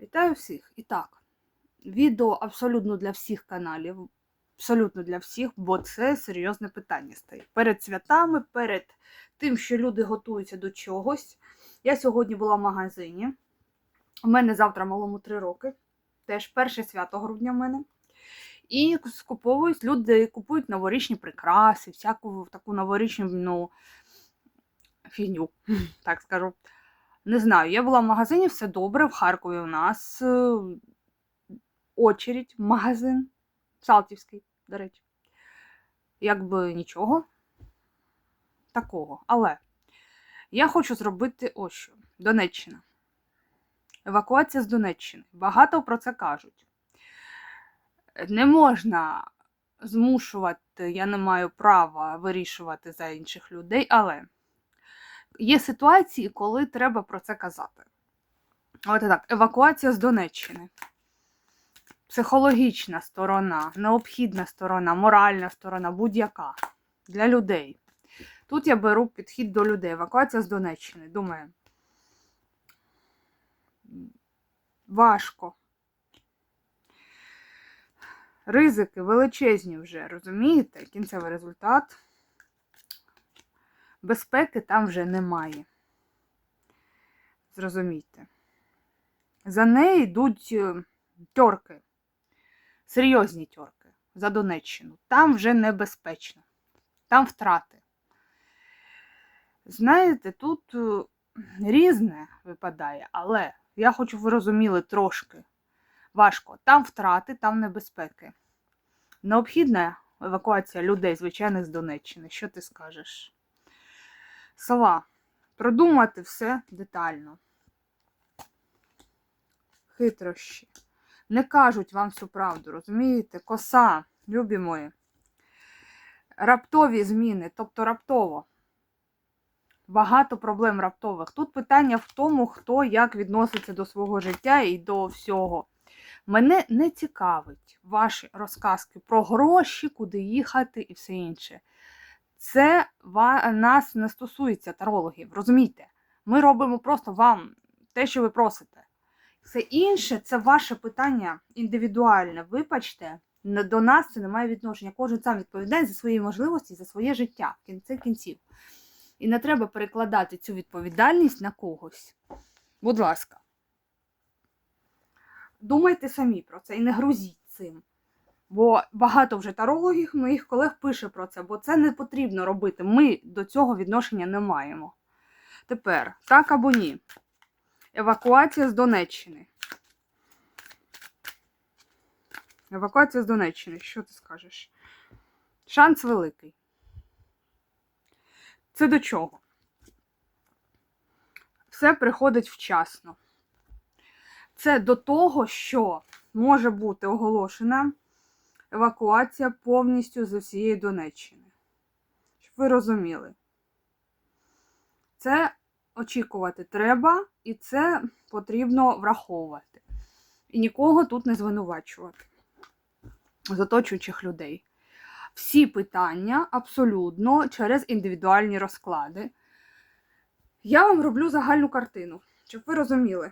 Вітаю всіх! І так, відео абсолютно для всіх каналів, абсолютно для всіх, бо це серйозне питання стоїть. Перед святами, перед тим, що люди готуються до чогось. Я сьогодні була в магазині. У мене завтра малому 3 роки. Теж перше свято грудня в мене. І скуповують, люди купують новорічні прикраси, всяку таку новорічну ну, фігню, так скажу. Не знаю, я була в магазині, все добре. В Харкові у нас е, очередь, магазин Салтівський, до речі. Якби нічого такого. Але я хочу зробити ось що. Донеччина. Евакуація з Донеччини. Багато про це кажуть. Не можна змушувати, я не маю права вирішувати за інших людей, але є ситуації, коли треба про це казати. От так, евакуація з Донеччини. Психологічна сторона, необхідна сторона, моральна сторона, будь-яка для людей. Тут я беру підхід до людей. Евакуація з Донеччини. Думаю, важко. Ризики величезні вже, розумієте? Кінцевий результат безпеки там вже немає. Зрозумійте. За нею йдуть е, тьорки, серйозні тьорки за Донеччину. Там вже небезпечно, там втрати. Знаєте, тут е, різне випадає, але я хочу, ви розуміли, трошки важко. Там втрати, там небезпеки. Необхідна евакуація людей, звичайних з Донеччини. Що ти скажеш? Сова. Продумати все детально. Хитрощі. Не кажуть вам всю правду, розумієте? Коса, любі мої. Раптові зміни, тобто раптово. Багато проблем раптових. Тут питання в тому, хто як відноситься до свого життя і до всього. Мене не цікавить ваші розказки про гроші, куди їхати і все інше. Це нас не стосується тарологів, розумієте? Ми робимо просто вам те, що ви просите. Все інше це ваше питання індивідуальне. Вибачте, до нас це не має відношення. Кожен сам відповідає за свої можливості, за своє життя в кінці кінців. І не треба перекладати цю відповідальність на когось. Будь ласка. Думайте самі про це і не грузіть цим. Бо багато вже тарологів моїх колег пише про це, бо це не потрібно робити. Ми до цього відношення не маємо. Тепер, так або ні. Евакуація з Донеччини. Евакуація з Донеччини. Що ти скажеш? Шанс великий. Це до чого? Все приходить вчасно. Це до того, що може бути оголошена евакуація повністю з усієї Донеччини. Щоб ви розуміли. Це очікувати треба, і це потрібно враховувати. І нікого тут не звинувачувати з оточуючих людей. Всі питання абсолютно через індивідуальні розклади. Я вам роблю загальну картину, щоб ви розуміли.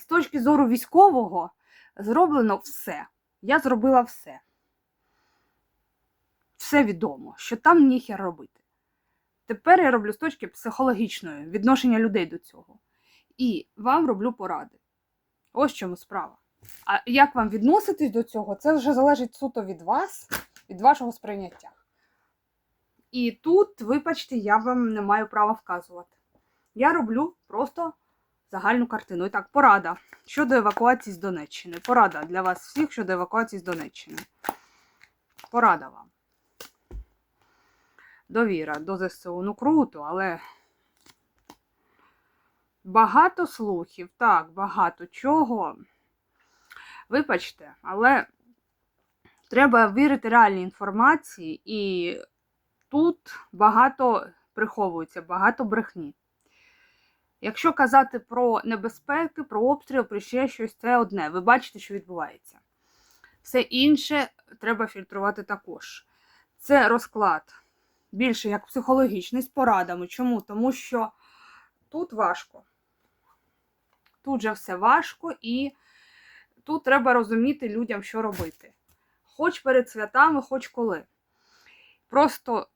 З точки зору військового зроблено все. Я зробила все. Все відомо, що там ніхер робити. Тепер я роблю з точки психологічної відношення людей до цього. І вам роблю поради. Ось чому справа. А як вам відноситись до цього, це вже залежить суто від вас, від вашого сприйняття. І тут, вибачте, я вам не маю права вказувати. Я роблю просто загальну картину. І так, порада щодо евакуації з Донеччини. Порада для вас всіх щодо евакуації з Донеччини. Порада вам. Довіра до ЗСУ. Ну круто, але багато слухів, так, багато чого. Вибачте, але треба вірити реальній інформації, і тут багато приховується, багато брехні. Якщо казати про небезпеки, про обстріл, про ще щось, це одне. Ви бачите, що відбувається. Все інше треба фільтрувати також. Це розклад більше як психологічний з порадами. Чому? Тому що тут важко. Тут же все важко, і тут треба розуміти людям, що робити. Хоч перед святами, хоч коли. Просто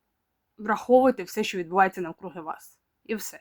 враховуйте все, що відбувається навкруги вас. І все.